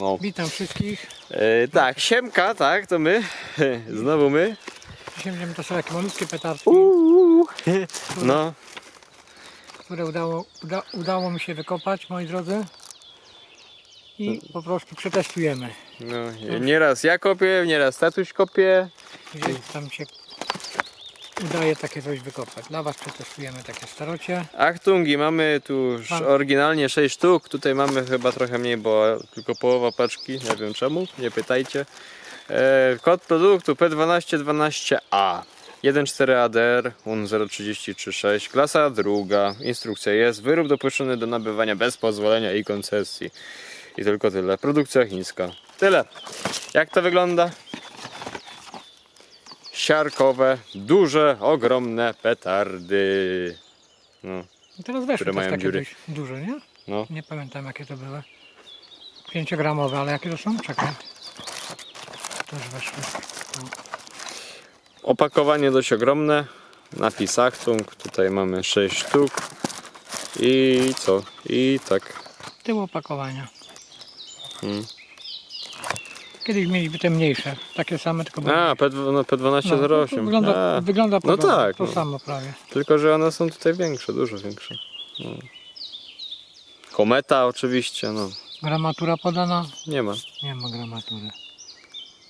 No. Witam wszystkich. E, tak, siemka, tak, to my. Znowu my. Dzisiaj będziemy to są takie malutkie petardki, Uuu. No, które udało, uda, udało mi się wykopać, moi drodzy. I po prostu przetestujemy. no, nieraz ja kopię, nieraz tatuś kopie. Gdzieś tam się udaje takie coś wykopać. Dla Was przetestujemy takie starocie. Achtungi, mamy tu już Mam. oryginalnie 6 sztuk. Tutaj mamy chyba trochę mniej, bo tylko połowa paczki. Nie wiem czemu, nie pytajcie. E, kod produktu P1212A. 1.4ADR, UN 0336, klasa druga. Instrukcja jest. Wyrób dopuszczony do nabywania bez pozwolenia i koncesji. I tylko tyle. Produkcja chińska. Tyle. Jak to wygląda? Siarkowe, duże, ogromne petardy. No, I teraz weszły Które mają takie dziury. dość duże, nie? no. Nie pamiętam jakie to były. 5-gramowe, ale jakie to są? Czekaj. Też weszły. Opakowanie dość ogromne. Napis Achtung. Tutaj mamy 6 sztuk. I co? I tak. Tył opakowania. Hmm. Kiedyś mieliby te mniejsze, takie same, tylko A, P, no, No, to P1208. Wygląda, A, wygląda no podobnie, tak, to no. samo prawie. tylko, że one są tutaj większe, dużo większe. No. Kometa oczywiście, no. Gramatura podana? Nie ma. Nie ma gramatury.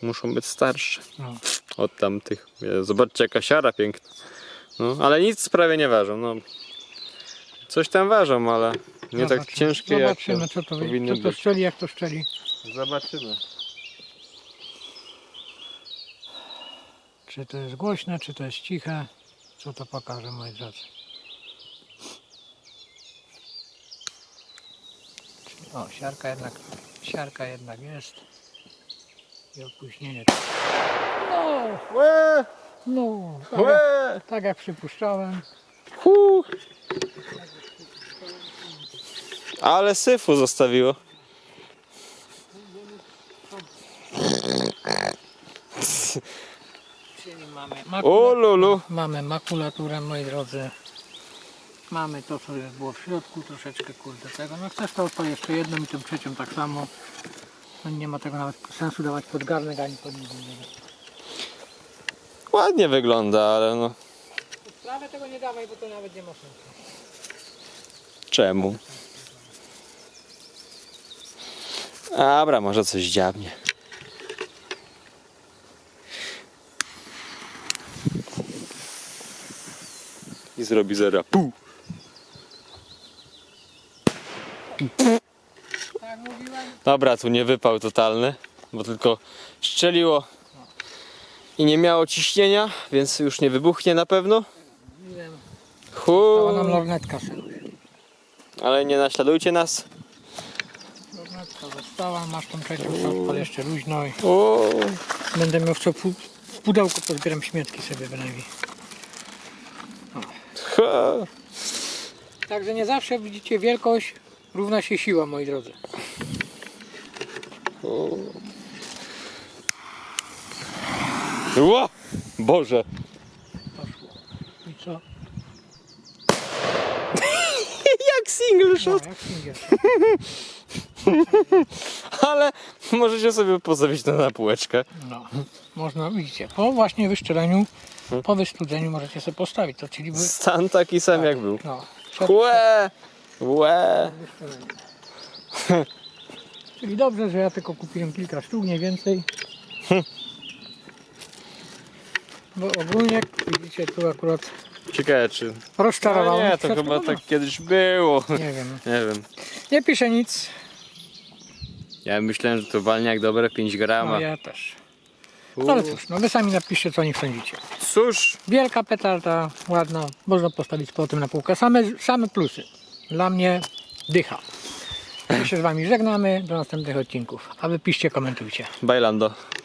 Muszą być starsze No. od tamtych. Zobaczcie jaka siara piękna. No, ale nic prawie nie ważą. No. Coś tam ważą, ale nie tak Zobaczymy. ciężkie jak Zobaczymy, co to, powinny co to być. szczeli, jak to szczeli. Zobaczymy. Czy to jest głośne, czy to jest ciche. Co to pokaże, moi drodzy. O, siarka jednak, siarka jednak jest. I opóźnienie. No, no, tak, jak- tak jak przypuszczałem. hu. Ale syfu zostawiło. Czyli mamy O makulaturę, lulu. mamy makulaturę, moi drodzy. Mamy to, co jest było w środku, troszeczkę kurde tego. No chcesz to odpal jeszcze jedną i tą trzecią tak samo. No nie ma tego nawet sensu dawać pod garnek ani pod nic innego. Ładnie wygląda, ale no Prawie tego nie dawaj, bo to nawet nie ma sensu. czemu? Dobra, może coś dziabnie. I zrobi zera. Pu. Mówiłem? Dobra, tu nie wypał totalny, bo tylko szczeliło i nie miało ciśnienia, więc już nie wybuchnie na pewno. Hu, Dała nam lornetka synuś. ale nie naśladujcie nas. Lornetka została, masz tą trzecią, odpal jeszcze luźno i O, będę miał w co w pudełku, pozbieram śmietki sobie bynajmniej. Także nie zawsze widzicie wielkość równa się siła, moi drodzy. Ło, Boże. Poszło. I co? Jak single No, shot, jak singiel. ale możecie sobie postawić to na półeczkę. No, można, widzicie, po właśnie wyszczeleniu, po wystudzeniu możecie sobie postawić to, czyli wy, Stan taki sam jak był. no, Łe, łe. Czyli dobrze, że ja tylko kupiłem kilka sztuk, nie więcej. Bo ogólnie, widzicie, tu akurat Ciekawe czy... rozczarowałem. No nie, to chyba tak kiedyś było. Nie wiem, Nie wiem. nie pisze nic, Ja myślałem, że to walniak dobre 5 grama. no ja też. No ale cóż, no wy sami napiszcie, co o nich sądzicie. Cóż, Wielka petarda, ładna, można postawić po tym na półkę. Same, same plusy. Dla mnie dycha. My się z wami żegnamy, do następnych odcinków. A wy piszcie, komentujcie. Bailando.